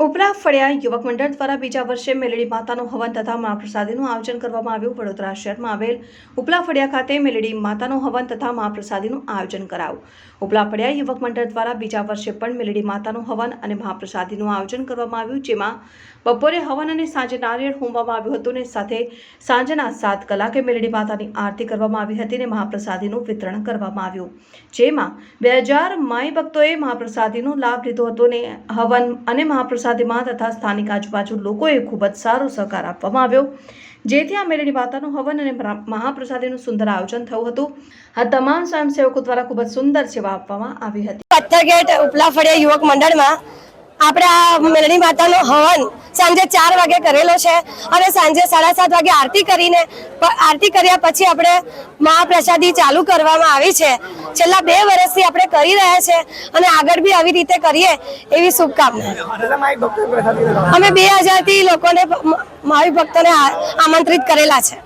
ઉપરા ફળિયા યુવક મંડળ દ્વારા બીજા વર્ષે મેલડી માતાનું હવન તથા મહાપ્રસાદીનું આયોજન કરવામાં આવ્યું. વડોદરા શહેરમાં આવેલ ઉપલા ફળિયા ખાતે મેલડી માતાનું હવન તથા મહાપ્રસાદીનું આયોજન કરાયું. ઉપલા ફળિયા યુવક મંડળ દ્વારા બીજા વર્ષે પણ મેલડી માતાનું હવન અને મહાપ્રસાદીનું આયોજન કરવામાં આવ્યું, જેમાં બપોરે હવન અને સાંજે નારિયેળ હોમવામાં આવ્યું હતું અને સાથે સાંજના સાત કલાકે મેલડી માતાની આરતી કરવામાં આવી હતી અને મહાપ્રસાદીનું વિતરણ કરવામાં આવ્યું. જેમાં બે હજાર માઈ ભક્તોએ મહાપ્રસાદીનો લાભ લીધો હતો અને હવન અને મહાપ્રસાદીમાં તથા સ્થાનિક આજુબાજુ લોકોએ ખૂબ જ સારો સહકાર આપવામાં આવ્યો. જેથી આ મેળાની માતાનું હવન અને મહાપ્રસાદીનું સુંદર આયોજન થયું હતું. આ તમામ સ્વયંસેવકો દ્વારા ખૂબ જ સુંદર સેવા આપવામાં આવી હતી. પથ્થરગેટ ઉપલા ફળિયા યુવક મંડળમાં આપણે આ મેળાની માતાનો હવન સાંજે ચાર વાગે કરેલો છે અને સાંજે સાડા સાત વાગે આરતી કરીને આરતી કર્યા પછી આપણે મહાપ્રસાદી ચાલુ કરવામાં આવી છે. છેલ્લા બે વર્ષથી આપણે કરી રહ્યા છે અને આગળ બી આવી રીતે કરીએ એવી શુભકામના. અમે બે હજારથી લોકોને મહાવી ભક્તોને આમંત્રિત કરેલા છે.